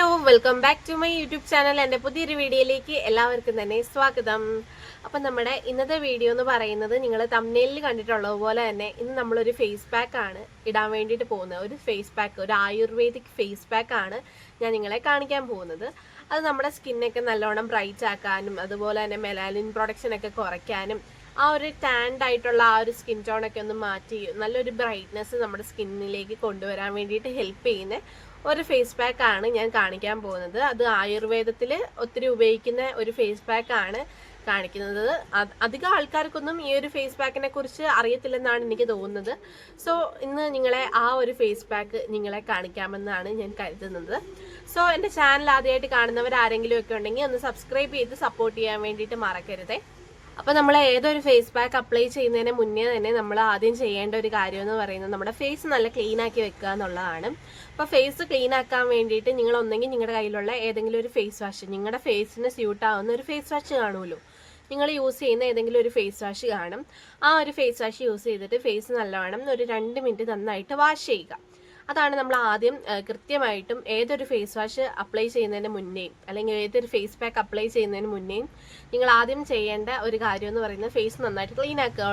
Hello welcome back to my YouTube channel എന്റെ പുതിയൊരു വീഡിയോയിലേക്ക് എല്ലാവർക്കും തന്നെ സ്വാഗതം. അപ്പം നമ്മുടെ ഇന്നത്തെ വീഡിയോ എന്ന് പറയുന്നത് നിങ്ങൾ തമ്മിലിൽ കണ്ടിട്ടുള്ളത് പോലെ തന്നെ ഇന്ന് നമ്മളൊരു ഫേസ് പാക്ക് ആണ് ഇടാൻ വേണ്ടിയിട്ട് പോകുന്നത്. ഒരു ഫേസ് പാക്ക് ഒരു ആയുർവേദിക് ഫേസ് പാക്ക് ആണ് ഞാൻ നിങ്ങളെ കാണിക്കാൻ പോകുന്നത്. അത് നമ്മുടെ സ്കിന്നൊക്കെ നല്ലോണം ബ്രൈറ്റ് ആക്കാനും അതുപോലെ തന്നെ മെലാലിൻ പ്രൊഡക്ഷൻ ഒക്കെ കുറയ്ക്കാനും ആ ഒരു ടാൻഡ് ആയിട്ടുള്ള ആ ഒരു സ്കിൻ ടോണൊക്കെ ഒന്ന് മാറ്റി നല്ലൊരു ബ്രൈറ്റ്നെസ് നമ്മുടെ സ്കിന്നിലേക്ക് കൊണ്ടുവരാൻ വേണ്ടിയിട്ട് ഹെൽപ്പ് ചെയ്യുന്ന ഒരു ഫേസ് പാക്ക് ആണ് ഞാൻ കാണിക്കാൻ പോകുന്നത്. അത് ആയുർവേദത്തിൽ ഒത്തിരി ഉപയോഗിക്കുന്ന ഒരു ഫേസ് പാക്ക് ആണ് കാണിക്കുന്നത്. അധികം ആൾക്കാർക്കൊന്നും ഈ ഒരു ഫേസ് പാക്കിനെ കുറിച്ച് അറിയത്തില്ലെന്നാണ് എനിക്ക് തോന്നുന്നത്. സോ ഇന്ന് നിങ്ങളെ ആ ഒരു ഫേസ് പാക്ക് നിങ്ങളെ കാണിക്കാമെന്നാണ് ഞാൻ കരുതുന്നത്. സോ എന്റെ ചാനൽ ആദ്യമായിട്ട് കാണുന്നവർ ആരെങ്കിലും ഒക്കെ ഉണ്ടെങ്കിൽ ഒന്ന് സബ്സ്ക്രൈബ് ചെയ്ത് സപ്പോർട്ട് ചെയ്യാൻ വേണ്ടിയിട്ട് മറക്കരുതേ. അപ്പോൾ നമ്മൾ ഏതൊരു ഫേസ് പാക്ക് അപ്ലൈ ചെയ്യുന്നതിന് മുന്നേ തന്നെ നമ്മൾ ആദ്യം ചെയ്യേണ്ട ഒരു കാര്യം എന്ന് പറയുന്നത് നമ്മുടെ ഫേസ് നല്ല ക്ലീൻ ആക്കി വെക്കുക എന്നുള്ളതാണ്. അപ്പോൾ ഫേസ് ക്ലീൻ ആക്കാൻ വേണ്ടിയിട്ട് നിങ്ങൾ ഒന്നെങ്കിൽ നിങ്ങളുടെ കയ്യിലുള്ള ഏതെങ്കിലും ഒരു ഫേസ് വാഷ് നിങ്ങളുടെ ഫേസിന് സ്യൂട്ട് ആവുന്ന ഒരു ഫേസ് വാഷ് കാണുമല്ലോ. നിങ്ങൾ യൂസ് ചെയ്യുന്ന ഏതെങ്കിലും ഒരു ഫേസ് വാഷ് കാണും. ആ ഒരു ഫേസ് വാഷ് യൂസ് ചെയ്തിട്ട് ഫേസ് നല്ലവണ്ണം ഒരു രണ്ട് മിനിറ്റ് നന്നായിട്ട് വാഷ് ചെയ്യുക. അതാണ് നമ്മൾ ആദ്യം കൃത്യമായിട്ടും ഏതൊരു ഫേസ് വാഷ് അപ്ലൈ ചെയ്യുന്നതിന് മുന്നേയും അല്ലെങ്കിൽ ഏതൊരു ഫേസ് പാക്ക് അപ്ലൈ ചെയ്യുന്നതിന് മുന്നേയും നിങ്ങൾ ആദ്യം ചെയ്യേണ്ട ഒരു കാര്യം എന്ന് പറയുന്നത് ഫേസ് നന്നായിട്ട് ക്ലീൻ ആക്കുക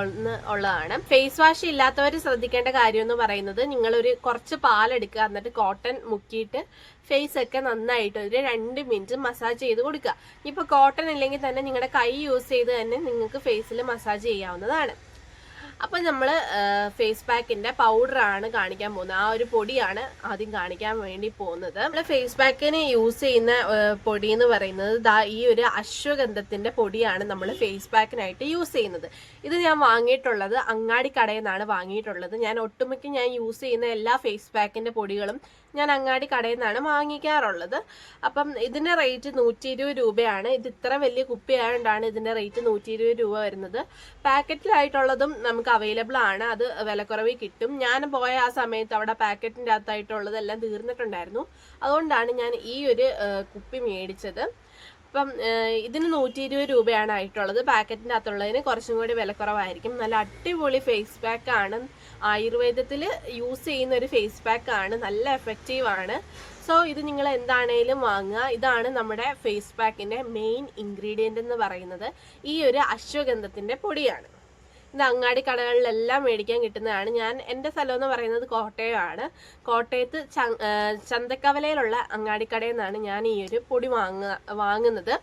ഉള്ളതാണ്. ഫേസ് വാഷ് ഇല്ലാത്തവർ ശ്രദ്ധിക്കേണ്ട കാര്യം എന്ന് പറയുന്നത് നിങ്ങളൊരു കുറച്ച് പാലെടുക്കുക എന്നിട്ട് കോട്ടൺ മുക്കിയിട്ട് ഫേസ് ഒക്കെ നന്നായിട്ട് ഒരു രണ്ട് മിനിറ്റ് മസാജ് ചെയ്ത് കൊടുക്കുക. ഇപ്പോൾ കോട്ടൺ ഇല്ലെങ്കിൽ തന്നെ നിങ്ങളുടെ കൈ യൂസ് ചെയ്ത് തന്നെ നിങ്ങൾക്ക് ഫേസിൽ മസാജ് ചെയ്യാവുന്നതാണ്. അപ്പം നമ്മൾ ഫേസ് പാക്കിന്റെ പൗഡറാണ് കാണിക്കാൻ പോകുന്നത്. ആ ഒരു പൊടിയാണ് ആദ്യം കാണിക്കാൻ വേണ്ടി പോകുന്നത്. നമ്മൾ ഫേസ് പാക്കിന് യൂസ് ചെയ്യുന്ന പൊടി എന്ന് പറയുന്നത് ദാ ഈ ഒരു അശ്വഗന്ധത്തിന്റെ പൊടിയാണ് നമ്മൾ ഫേസ് പാക്കിനായിട്ട് യൂസ് ചെയ്യുന്നത്. ഇത് ഞാൻ വാങ്ങിയിട്ടുള്ളത് അങ്ങാടി കടയിൽ നിന്നാണ് വാങ്ങിയിട്ടുള്ളത്. ഞാൻ ഒട്ടുമിക്ക ഞാൻ യൂസ് ചെയ്യുന്ന എല്ലാ ഫേസ് പാക്കിന്റെ പൊടികളും ഞാൻ അങ്ങാടി കടയിൽ നിന്നാണ് വാങ്ങിക്കാറുള്ളത്. അപ്പം ഇതിന്റെ റേറ്റ് നൂറ്റി ഇരുപത് രൂപയാണ്. ഇത് ഇത്ര വലിയ കുപ്പി ആയതുകൊണ്ടാണ് ഇതിന്റെ റേറ്റ് നൂറ്റി ഇരുപത് രൂപ വരുന്നത്. പാക്കറ്റിലായിട്ടുള്ളതും നമുക്ക് അവൈലബിൾ ആണ്. അത് വിലക്കുറവിൽ കിട്ടും. ഞാൻ പോയ ആ സമയത്ത് അവിടെ പാക്കറ്റിന്റെ അകത്തായിട്ടുള്ളതെല്ലാം തീർന്നിട്ടുണ്ടായിരുന്നു. അതുകൊണ്ടാണ് ഞാൻ ഈ ഒരു കുപ്പി മേടിച്ചത്. അപ്പം ഇതിന് നൂറ്റി ഇരുപത് രൂപയാണ് ആയിട്ടുള്ളത്. പാക്കറ്റിന്റെ അകത്തുള്ളതിന് കുറച്ചും കൂടി വിലക്കുറവായിരിക്കും. നല്ല അടിപൊളി ഫേസ് പാക്ക് ആണ്. ആയുർവേദത്തിൽ യൂസ് ചെയ്യുന്ന ഒരു ഫേസ് പാക്ക് ആണ്. നല്ല എഫക്റ്റീവ് ആണ്. സോ ഇത് നിങ്ങൾ എന്താണേലും വാങ്ങുക. ഇതാണ് നമ്മുടെ ഫേസ് പാക്കിന്റെ മെയിൻ ഇൻഗ്രീഡിയന്റ് എന്ന് പറയുന്നത്. ഈ ഒരു അശ്വഗന്ധത്തിന്റെ പൊടിയാണ്. ഇത് അങ്ങാടി കടകളിലെല്ലാം മേടിക്കാൻ കിട്ടുന്നതാണ്. ഞാൻ എന്റെ സ്ഥലം എന്ന് പറയുന്നത് കോട്ടയമാണ്. കോട്ടയത്ത് ചന്തക്കവലയിലുള്ള അങ്ങാടിക്കടയിൽ നിന്നാണ് ഞാൻ ഈ ഒരു പൊടി വാങ്ങുക വാങ്ങുന്നത്.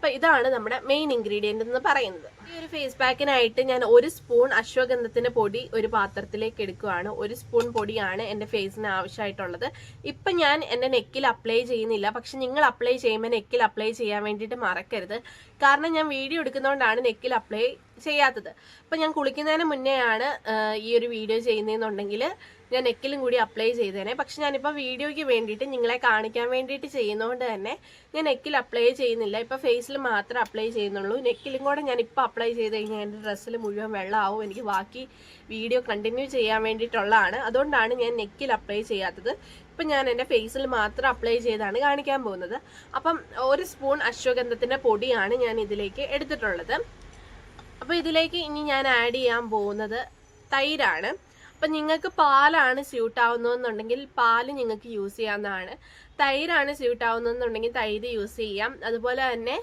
അപ്പം ഇതാണ് നമ്മുടെ മെയിൻ ഇൻഗ്രീഡിയന്റ് എന്ന് പറയുന്നത്. ഈ ഒരു ഫേസ് പാക്കിനായിട്ട് ഞാൻ ഒരു സ്പൂൺ അശ്വഗന്ധത്തിന്റെ പൊടി ഒരു പാത്രത്തിലേക്ക് എടുക്കുകയാണ് ഒരു സ്പൂൺ പൊടിയാണ് എന്റെ ഫേസിന് ആവശ്യമായിട്ടുള്ളത്. ഇപ്പം ഞാൻ എന്റെ നെക്കിൽ അപ്ലൈ ചെയ്യുന്നില്ല. പക്ഷെ നിങ്ങൾ അപ്ലൈ ചെയ്യുമ്പോൾ നെക്കിൽ അപ്ലൈ ചെയ്യാൻ വേണ്ടിയിട്ട് മറക്കരുത്. കാരണം ഞാൻ വീഡിയോ എടുക്കുന്നതുകൊണ്ടാണ് നെക്കിൽ അപ്ലൈ ചെയ്യാത്തത്. അപ്പം ഞാൻ കുളിക്കുന്നതിന് മുന്നേയാണ് ഈ ഒരു വീഡിയോ ചെയ്യുന്നതെന്നുണ്ടെങ്കിൽ ഞാൻ നെക്കിലും കൂടി അപ്ലൈ ചെയ്തേനെ. പക്ഷെ ഞാനിപ്പോൾ വീഡിയോയ്ക്ക് വേണ്ടിയിട്ട് നിങ്ങളെ കാണിക്കാൻ വേണ്ടിയിട്ട് ചെയ്യുന്നതുകൊണ്ട് തന്നെ ഞാൻ നെക്കിൽ അപ്ലൈ ചെയ്യുന്നില്ല. ഇപ്പോൾ ഫേസിൽ മാത്രം അപ്ലൈ ചെയ്യുന്നുള്ളൂ. നെക്കിലും കൂടെ ഞാൻ ഇപ്പോൾ അപ്ലൈ ചെയ്ത് കഴിഞ്ഞാൽ എന്റെ ഡ്രസ്സിൽ മുഴുവൻ വെള്ളമാവും എനിക്ക് ബാക്കി വീഡിയോ കണ്ടിന്യൂ ചെയ്യാൻ വേണ്ടിയിട്ടുള്ളതാണ്. അതുകൊണ്ടാണ് ഞാൻ നെക്കിൽ അപ്ലൈ ചെയ്യാത്തത്. ഇപ്പം ഞാൻ എന്റെ ഫേസിൽ മാത്രം അപ്ലൈ ചെയ്താണ് കാണിക്കാൻ പോകുന്നത്. അപ്പം ഒരു സ്പൂൺ അശ്വഗന്ധത്തിന്റെ പൊടിയാണ് ഞാൻ ഇതിലേക്ക് എടുത്തിട്ടുള്ളത്. അപ്പോൾ ഇതിലേക്ക് ഇനി ഞാൻ ആഡ് ചെയ്യാൻ പോകുന്നത് തൈരാണ്. അപ്പം നിങ്ങൾക്ക് പാലാണ് സ്യൂട്ട് ആവുന്നതെന്നുണ്ടെങ്കിൽ പാൽ നിങ്ങൾക്ക് യൂസ് ചെയ്യാവുന്നതാണ്. തൈരാണ് സ്യൂട്ട് ആവുന്നതെന്നുണ്ടെങ്കിൽ തൈര് യൂസ് ചെയ്യാം. അതുപോലെ തന്നെ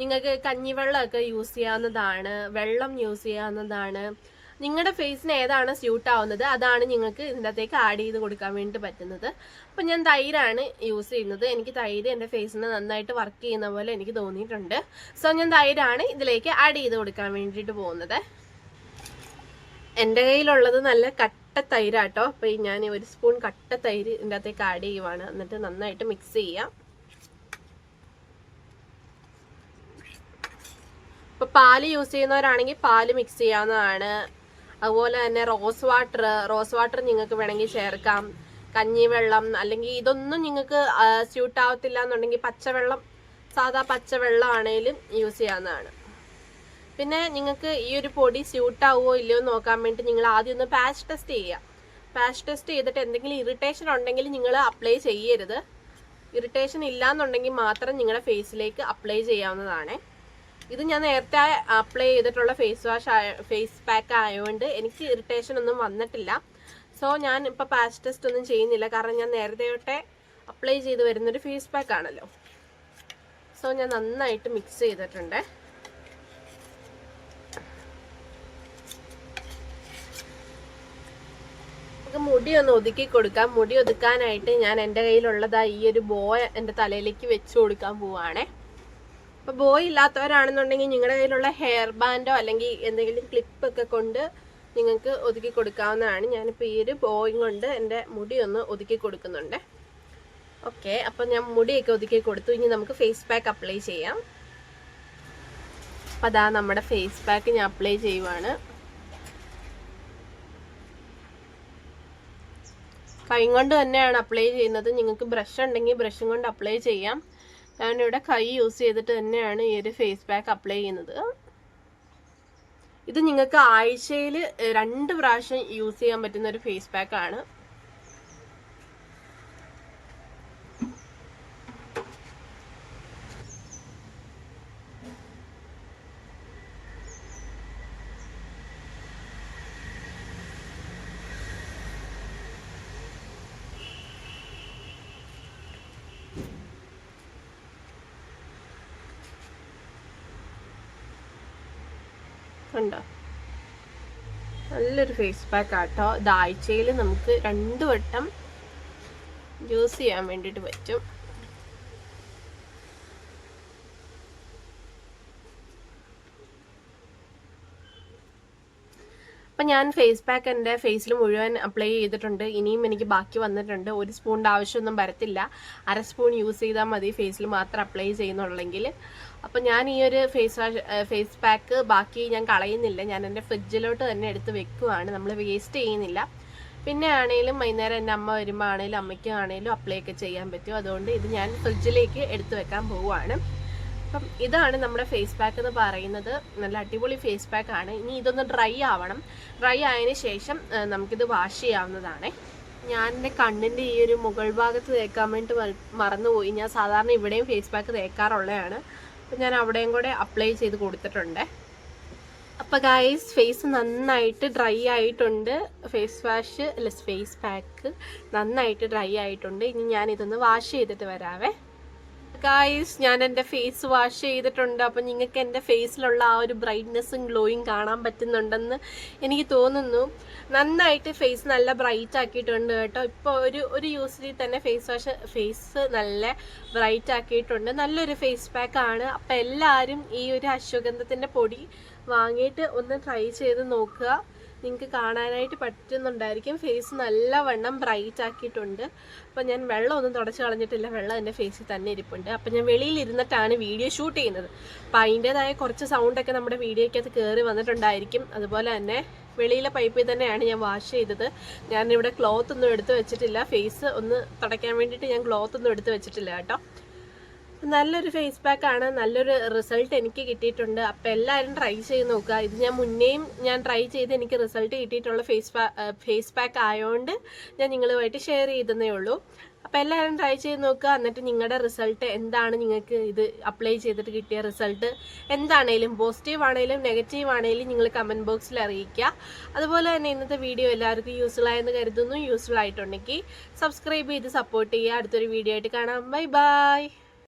നിങ്ങൾക്ക് കഞ്ഞിവെള്ളമൊക്കെ യൂസ് ചെയ്യാവുന്നതാണ് വെള്ളം യൂസ് ചെയ്യാവുന്നതാണ്. നിങ്ങളുടെ ഫേസിന് ഏതാണ് സ്യൂട്ട് ആവുന്നത് അതാണ് നിങ്ങൾക്ക് ഇതിനകത്തേക്ക് ആഡ് ചെയ്ത് കൊടുക്കാൻ വേണ്ടി പറ്റുന്നത്. അപ്പം ഞാൻ തൈരാണ് യൂസ് ചെയ്യുന്നത്. എനിക്ക് തൈര് എന്റെ ഫേസിന് നന്നായിട്ട് വർക്ക് ചെയ്യുന്ന പോലെ എനിക്ക് തോന്നിയിട്ടുണ്ട്. സോ ഞാൻ തൈരാണ് ഇതിലേക്ക് ആഡ് ചെയ്ത് കൊടുക്കാൻ വേണ്ടിയിട്ട് പോകുന്നത്. എന്റെ കയ്യിലുള്ളത് നല്ല കട്ട തൈരാട്ടോ. അപ്പോൾ ഈ ഞാൻ ഒരു സ്പൂൺ കട്ട തൈര് ഇതിന്റെ അകത്തേക്ക് ആഡ് ചെയ്യുവാണ്. എന്നിട്ട് നന്നായിട്ട് മിക്സ് ചെയ്യാം. ഇപ്പോൾ പാൽ യൂസ് ചെയ്യുന്നവരാണെങ്കിൽ പാൽ മിക്സ് ചെയ്യാവുന്നതാണ്. അതുപോലെ തന്നെ റോസ് വാട്ടർ റോസ് വാട്ടർ നിങ്ങൾക്ക് വേണമെങ്കിൽ ചേർക്കാം. കഞ്ഞിവെള്ളം അല്ലെങ്കിൽ ഇതൊന്നും നിങ്ങൾക്ക് സ്യൂട്ട് ആവത്തില്ല എന്നുണ്ടെങ്കിൽ പച്ചവെള്ളം സാധാ പച്ചവെള്ളം ആണെങ്കിലും യൂസ് ചെയ്യാവുന്നതാണ്. പിന്നെ നിങ്ങൾക്ക് ഈ ഒരു പൊടി സ്യൂട്ട് ആവുമോ ഇല്ലയോ നോക്കാൻ വേണ്ടി നിങ്ങൾ ആദ്യം ഒന്ന് പാച്ച് ടെസ്റ്റ് ചെയ്യുക. പാച്ച് ടെസ്റ്റ് ചെയ്തിട്ട് എന്തെങ്കിലും ഇറിറ്റേഷൻ ഉണ്ടെങ്കിൽ നിങ്ങൾ അപ്ലൈ ചെയ്യരുത്. ഇറിറ്റേഷൻ ഇല്ലാന്നുണ്ടെങ്കിൽ മാത്രം നിങ്ങളുടെ ഫേസിലേക്ക് അപ്ലൈ ചെയ്യാവുന്നതാണ്. ഇത് ഞാൻ നേരത്തെ അപ്ലൈ ചെയ്തിട്ടുള്ള ഫേസ് വാഷ് ആയ ഫേസ് പാക്ക് ആയതുകൊണ്ട് എനിക്ക് ഇറിറ്റേഷൻ ഒന്നും വന്നിട്ടില്ല. സോ ഞാൻ ഇപ്പോൾ പാച്ച് ടെസ്റ്റ് ഒന്നും ചെയ്യുന്നില്ല. കാരണം ഞാൻ നേരത്തെ തൊട്ടേ അപ്ലൈ ചെയ്ത് വരുന്നൊരു ഫേസ് പാക്ക് ആണല്ലോ. സോ ഞാൻ നന്നായിട്ട് മിക്സ് ചെയ്തിട്ടുണ്ട്. മുടി ഒന്ന് ഒതുക്കി കൊടുക്കാം. മുടി ഒതുക്കാനായിട്ട് ഞാൻ എന്റെ കയ്യിലുള്ളതാ ഈ ഒരു ബോയ് എന്റെ തലയിലേക്ക് വെച്ച് കൊടുക്കാൻ പോവാണേ. അപ്പോൾ ബോയ് ഇല്ലാത്തവരാണെന്നുണ്ടെങ്കിൽ നിങ്ങളുടെ കയ്യിലുള്ള ഹെയർ ബാൻഡോ അല്ലെങ്കിൽ എന്തെങ്കിലും ക്ലിപ്പ് ഒക്കെ കൊണ്ട് നിങ്ങൾക്ക് ഒതുക്കി കൊടുക്കാവുന്നതാണ്. ഞാനിപ്പോൾ ഈ ഒരു ബോയും കൊണ്ട് എന്റെ മുടി ഒന്ന് ഒതുക്കി കൊടുക്കുന്നുണ്ട്. ഓക്കെ അപ്പം ഞാൻ മുടിയൊക്കെ ഒതുക്കി കൊടുത്തു. ഇനി നമുക്ക് ഫേസ് പാക്ക് അപ്ലൈ ചെയ്യാം. അപ്പം അതാ നമ്മുടെ ഫേസ് പാക്ക് ഞാൻ അപ്ലൈ ചെയ്യുവാണ്. കൈ കൊണ്ട് തന്നെയാണ് അപ്ലൈ ചെയ്യുന്നത്. നിങ്ങൾക്ക് ബ്രഷ് ഉണ്ടെങ്കിൽ ബ്രഷും കൊണ്ട് അപ്ലൈ ചെയ്യാം. ഞാനിവിടെ കൈ യൂസ് ചെയ്തിട്ട് തന്നെയാണ് ഈ ഒരു ഫേസ് പാക്ക് അപ്ലൈ ചെയ്യുന്നത്. ഇത് നിങ്ങൾക്ക് ആഴ്ചയിൽ രണ്ട് പ്രാവശ്യം യൂസ് ചെയ്യാൻ പറ്റുന്ന ഒരു ഫേസ് പാക്ക് കണ്ടോ? നല്ലൊരു ഫേസ് പാക്ക് ആട്ടോ. ഇത് ആഴ്ചയിൽ നമുക്ക് രണ്ട് വട്ടം യൂസ് ചെയ്യാൻ വേണ്ടിയിട്ട് പറ്റും. അപ്പം ഞാൻ ഫേസ് പാക്ക് എന്റെ ഫേസിൽ മുഴുവൻ അപ്ലൈ ചെയ്തിട്ടുണ്ട്. ഇനിയും എനിക്ക് ബാക്കി വന്നിട്ടുണ്ട്. ഒരു സ്പൂണിന്റെ ആവശ്യമൊന്നും വരത്തില്ല. അര സ്പൂൺ യൂസ് ചെയ്താൽ മതി. ഫേസിൽ മാത്രം അപ്ലൈ ചെയ്യുന്നുള്ളെങ്കിൽ അപ്പം ഞാൻ ഈ ഒരു ഫേസ് വാഷ് ഫേസ് പാക്ക് ബാക്കി ഞാൻ കളയുന്നില്ല. ഞാൻ എന്റെ ഫ്രിഡ്ജിലോട്ട് തന്നെ എടുത്ത് വെക്കുവാണ്. നമ്മൾ വേസ്റ്റ് ചെയ്യുന്നില്ല. പിന്നെ ആണെങ്കിലും വൈകുന്നേരം എന്റെ അമ്മ വരുമ്പോൾ ആണെങ്കിലും അമ്മയ്ക്ക് ആണെങ്കിലും അപ്ലൈ ഒക്കെ ചെയ്യാൻ പറ്റും. അതുകൊണ്ട് ഇത് ഞാൻ ഫ്രിഡ്ജിലേക്ക് എടുത്തു വെക്കാൻ പോവുകയാണ് അപ്പം ഇതാണ് നമ്മുടെ ഫേസ് പാക്ക് എന്ന് പറയുന്നത്. നല്ല അടിപൊളി ഫേസ് പാക്ക് ആണ്. ഇനി ഇതൊന്ന് ഡ്രൈ ആവണം. ഡ്രൈ ആയതിനു ശേഷം നമുക്കിത് വാഷ് ചെയ്യാവുന്നതാണ്. ഞാൻ എന്റെ കണ്ണിന്റെ ഈ ഒരു മുകൾ ഭാഗത്ത് തേക്കാൻ വേണ്ടി മറ- മറന്നുപോയി. ഞാൻ സാധാരണ ഇവിടെയും ഫേസ് പാക്ക് തേക്കാറുള്ളതാണ്. അപ്പം ഞാൻ അവിടെയും കൂടെ അപ്ലൈ ചെയ്ത് കൊടുത്തിട്ടുണ്ട്. അപ്പോൾ ഗായ്സ് ഫേസ് നന്നായിട്ട് ഡ്രൈ ആയിട്ടുണ്ട്. ഫേസ് വാഷ് അല്ല ഫേസ് പാക്ക് നന്നായിട്ട് ഡ്രൈ ആയിട്ടുണ്ട്. ഇനി ഞാൻ ഇതൊന്ന് വാഷ് ചെയ്തിട്ട് വരാവേ. ഗായ്സ് ഞാൻ എന്റെ ഫേസ് വാഷ് ചെയ്തിട്ടുണ്ട്. അപ്പം നിങ്ങൾക്ക് എന്റെ ഫേസിലുള്ള ആ ഒരു ബ്രൈറ്റ്നെസ്സും ഗ്ലോയും കാണാൻ പറ്റുന്നുണ്ടെന്ന് എനിക്ക് തോന്നുന്നു. നന്നായിട്ട് ഫേസ് നല്ല ബ്രൈറ്റ് ആക്കിയിട്ടുണ്ട് കേട്ടോ. ഇപ്പോൾ ഒരു ഒരു യൂസിൽ തന്നെ ഫേസ് വാഷ് ഫേസ് നല്ല ബ്രൈറ്റ് ആക്കിയിട്ടുണ്ട്. നല്ലൊരു ഫേസ് പാക്ക് ആണ്. അപ്പം എല്ലാവരും ഈ ഒരു അശ്വഗന്ധത്തിന്റെ പൊടി വാങ്ങിയിട്ട് ഒന്ന് ട്രൈ ചെയ്ത് നോക്കുക. നിങ്ങൾക്ക് കാണാനായിട്ട് പറ്റുന്നുണ്ടായിരിക്കും. ഫേസ് നല്ലവണ്ണം ബ്രൈറ്റ് ആക്കിയിട്ടുണ്ട്. അപ്പോൾ ഞാൻ വെള്ളം ഒന്നും തുടച്ച് കളഞ്ഞിട്ടില്ല. വെള്ളം എന്റെ ഫേസിൽ തന്നെ ഇരിപ്പുണ്ട്. അപ്പോൾ ഞാൻ വെളിയിൽ ഇരുന്നിട്ടാണ് വീഡിയോ ഷൂട്ട് ചെയ്യുന്നത്. അപ്പോൾ അതിന്റേതായ കുറച്ച് സൗണ്ടൊക്കെ നമ്മുടെ വീഡിയോയ്ക്കകത്ത് കയറി വന്നിട്ടുണ്ടായിരിക്കും. അതുപോലെ തന്നെ വെളിയിലെ പൈപ്പിൽ തന്നെയാണ് ഞാൻ വാഷ് ചെയ്തത്. ഞാനിവിടെ ക്ലോത്ത് ഒന്നും എടുത്ത് വെച്ചിട്ടില്ല. ഫേസ് ഒന്ന് തുടയ്ക്കാൻ വേണ്ടിയിട്ട് ഞാൻ ക്ലോത്ത് ഒന്നും എടുത്ത് വെച്ചിട്ടില്ല കേട്ടോ. നല്ലൊരു ഫേസ് പാക്ക് ആണ്. നല്ലൊരു റിസൾട്ട് എനിക്ക് കിട്ടിയിട്ടുണ്ട്. അപ്പോൾ എല്ലാവരും ട്രൈ ചെയ്ത് നോക്കുക. ഇത് ഞാൻ മുന്നേയും ഞാൻ ട്രൈ ചെയ്ത് എനിക്ക് റിസൾട്ട് കിട്ടിയിട്ടുള്ള ഫേസ് ഫേസ് പാക്ക് ആയതുകൊണ്ട് ഞാൻ നിങ്ങളുമായിട്ട് ഷെയർ ചെയ്തതേ ഉള്ളൂ. അപ്പോൾ എല്ലാവരും ട്രൈ ചെയ്ത് നോക്കുക. എന്നിട്ട് നിങ്ങളുടെ റിസൾട്ട് എന്താണ് നിങ്ങൾക്ക് ഇത് അപ്ലൈ ചെയ്തിട്ട് കിട്ടിയ റിസൾട്ട് എന്താണേലും പോസിറ്റീവ് ആണേലും നെഗറ്റീവ് ആണേലും നിങ്ങൾ കമന്റ് ബോക്സിൽ അറിയിക്കുക. അതുപോലെ തന്നെ ഇന്നത്തെ വീഡിയോ എല്ലാവർക്കും യൂസ്ഫുൾ ആയെന്ന് കരുതുന്നു. യൂസ്ഫുൾ ആയിട്ടുണ്ടെങ്കിൽ സബ്സ്ക്രൈബ് ചെയ്ത് സപ്പോർട്ട് ചെയ്യുക. അടുത്തൊരു വീഡിയോ ആയിട്ട് കാണാം. Bye bye